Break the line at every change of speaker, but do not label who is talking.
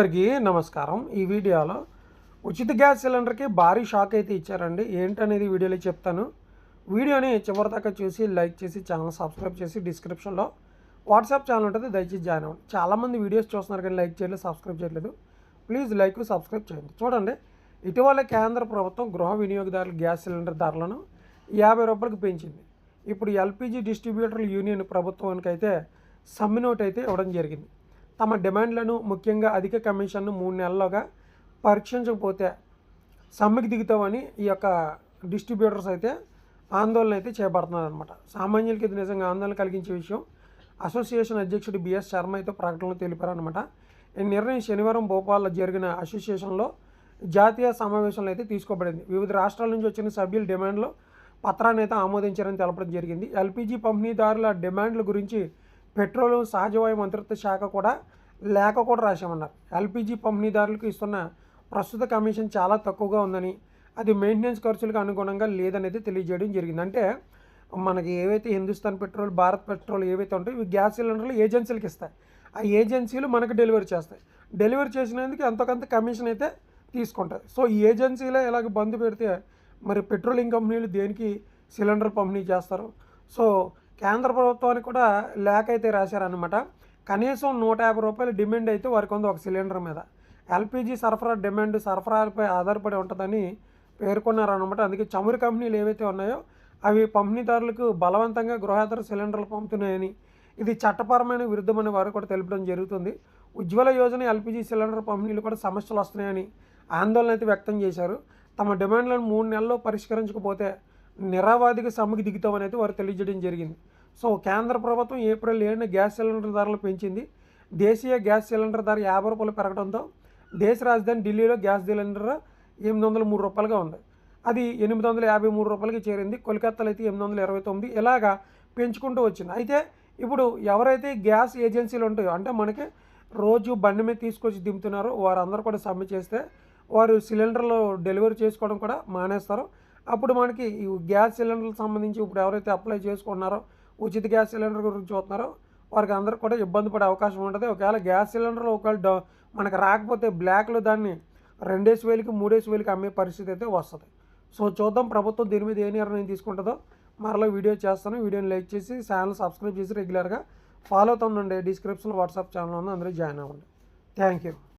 అందరికీ నమస్కారం. ఈ వీడియోలో ఉచిత గ్యాస్ సిలిండర్కి భారీ షాక్ అయితే ఇచ్చారండి. ఏంటనేది వీడియోలో చెప్తాను. వీడియోని చివరిదాకా చూసి లైక్ చేసి ఛానల్ సబ్స్క్రైబ్ చేసి డిస్క్రిప్షన్లో వాట్సాప్ ఛానల్ ఉంటుంది దయచేసి జాయిన్ అవ్వండి. చాలామంది వీడియోస్ చూస్తున్నారు కానీ లైక్ చేయలేదు సబ్స్క్రైబ్ చేయలేదు ప్లీజ్ లైక్ సబ్స్క్రైబ్ చేయండి. చూడండి ఇటీవల కేంద్ర ప్రభుత్వం గృహ వినియోగదారుల గ్యాస్ సిలిండర్ ధరలను యాభై రూపాయలకు పెంచింది. ఇప్పుడు ఎల్పిజి డిస్ట్రిబ్యూటర్ల యూనియన్ ప్రభుత్వానికి అయితే నోట్ అయితే ఇవ్వడం జరిగింది. తమ డిమాండ్లను ముఖ్యంగా అధిక కమిషన్ను మూడు నెలలుగా పరీక్షించకపోతే సమ్మెకి దిగుతామని ఈ యొక్క డిస్ట్రిబ్యూటర్స్ అయితే ఆందోళన అయితే చేపడుతున్నారు అనమాట సామాన్యులకి ఇది నిజంగా ఆందోళన కలిగించే విషయం. అసోసియేషన్ అధ్యక్షుడు బిఎస్ శర్మ అయితే ప్రకటనలో తెలిపారనమాట ఈ నిర్ణయం శనివారం భోపాల్లో జరిగిన అసోసియేషన్లో జాతీయ సమావేశంలో అయితే తీసుకోబడింది. వివిధ రాష్ట్రాల నుంచి వచ్చిన సభ్యుల డిమాండ్లో పత్రాన్ని అయితే ఆమోదించారని తెలపడం జరిగింది. ఎల్పిజి పంపిణీదారుల డిమాండ్ల గురించి పెట్రోలు సహజవాయు మంత్రిత్వ శాఖ కూడా లేఖ కూడా రాశామన్నారు. ఎల్పిజి పంపిణీదారులకు ఇస్తున్న ప్రస్తుత కమిషన్ చాలా తక్కువగా ఉందని అది మెయింటెనెన్స్ ఖర్చులకు అనుగుణంగా లేదనేది తెలియజేయడం జరిగింది. అంటే మనకి ఏవైతే హిందుస్థాన్ పెట్రోల్ భారత్ పెట్రోల్ ఏవైతే ఉంటాయో ఇవి గ్యాస్ సిలిండర్లు ఏజెన్సీలకు ఇస్తాయి. ఆ ఏజెన్సీలు మనకు డెలివరీ చేస్తాయి. డెలివరీ చేసినందుకు ఎంతో కొంత కమిషన్ అయితే తీసుకుంటాయి సో ఈ ఏజెన్సీలే ఇలాగ బంద్ పెడితే మరి పెట్రోలింగ్ కంపెనీలు దేనికి సిలిండర్ పంపిణీ చేస్తారు? సో కేంద్ర ప్రభుత్వానికి కూడా లేఖ అయితే రాశారనమాట కనీసం నూట యాభై రూపాయల డిమాండ్ అయితే వారికి ఉంది ఒక సిలిండర్ మీద. ఎల్పిజి సరఫరా డిమాండ్ సరఫరాలపై ఆధారపడి ఉంటుందని పేర్కొన్నారనమాట అందుకే చమురు కంపెనీలు ఏవైతే ఉన్నాయో అవి పంపిణీదారులకు బలవంతంగా గృహాతర సిలిండర్లు పంపుతున్నాయని ఇది చట్టపరమైన విరుద్ధమని వారు కూడా తెలపడం జరుగుతుంది. ఉజ్వల యోజన ఎల్పిజి సిలిండర్ పంపిణీలు కూడా సమస్యలు వస్తున్నాయని ఆందోళన అయితే వ్యక్తం చేశారు. తమ డిమాండ్లను మూడు నెలల్లో పరిష్కరించకపోతే నిరావాదిగా సమ్మెకి దిగుతామని అయితే వారు తెలియజేయడం జరిగింది. సో కేంద్ర ప్రభుత్వం ఏప్రిల్ ఏడున గ్యాస్ సిలిండర్ ధరలు పెంచింది. దేశీయ గ్యాస్ సిలిండర్ ధర యాభై రూపాయలు పెరగడంతో దేశ రాజధాని ఢిల్లీలో గ్యాస్ సిలిండర్ ఎనిమిది వందల మూడు రూపాయలుగా ఉంది. అది ఎనిమిది వందల యాభై మూడు రూపాయలకి చేరింది. కోల్కత్తాలో అయితే ఎనిమిది వందల ఇరవై తొమ్మిది ఇలాగా పెంచుకుంటూ వచ్చింది. అయితే ఇప్పుడు ఎవరైతే గ్యాస్ ఏజెన్సీలు ఉంటాయో అంటే మనకి రోజు బండి మీద తీసుకొచ్చి దింపుతున్నారో వారందరూ కూడా సమ్మె చేస్తే వారు సిలిండర్లు డెలివరీ చేసుకోవడం కూడా మానేస్తారు. అప్పుడు మనకి ఈ గ్యాస్ సిలిండర్లకు సంబంధించి ఇప్పుడు ఎవరైతే అప్లై చేసుకున్నారో ఉచిత గ్యాస్ సిలిండర్ గురించి చూస్తున్నారో వారికి అందరికి కూడా ఇబ్బంది పడే అవకాశం ఉంటుంది. ఒకవేళ గ్యాస్ సిలిండర్ ఒకవేళ డ- మనకు రాకపోతే బ్లాక్లో దాన్ని రెండేసి వేలకి మూడేసి వేలకి అమ్మే పరిస్థితి అయితే వస్తుంది. సో చూద్దాం ప్రభుత్వం దీని మీద ఏ నిర్ణయం తీసుకుంటుందో. మరలా వీడియో చేస్తాను. వీడియోని లైక్ చేసి ఛానల్ సబ్స్క్రైబ్ చేసి రెగ్యులర్గా ఫాలో అవుతుండండి. డిస్క్రిప్షన్లో వాట్సాప్ ఛానల్ ఉంది. అందరూ జాయిన్ అవ్వండి. Thank you.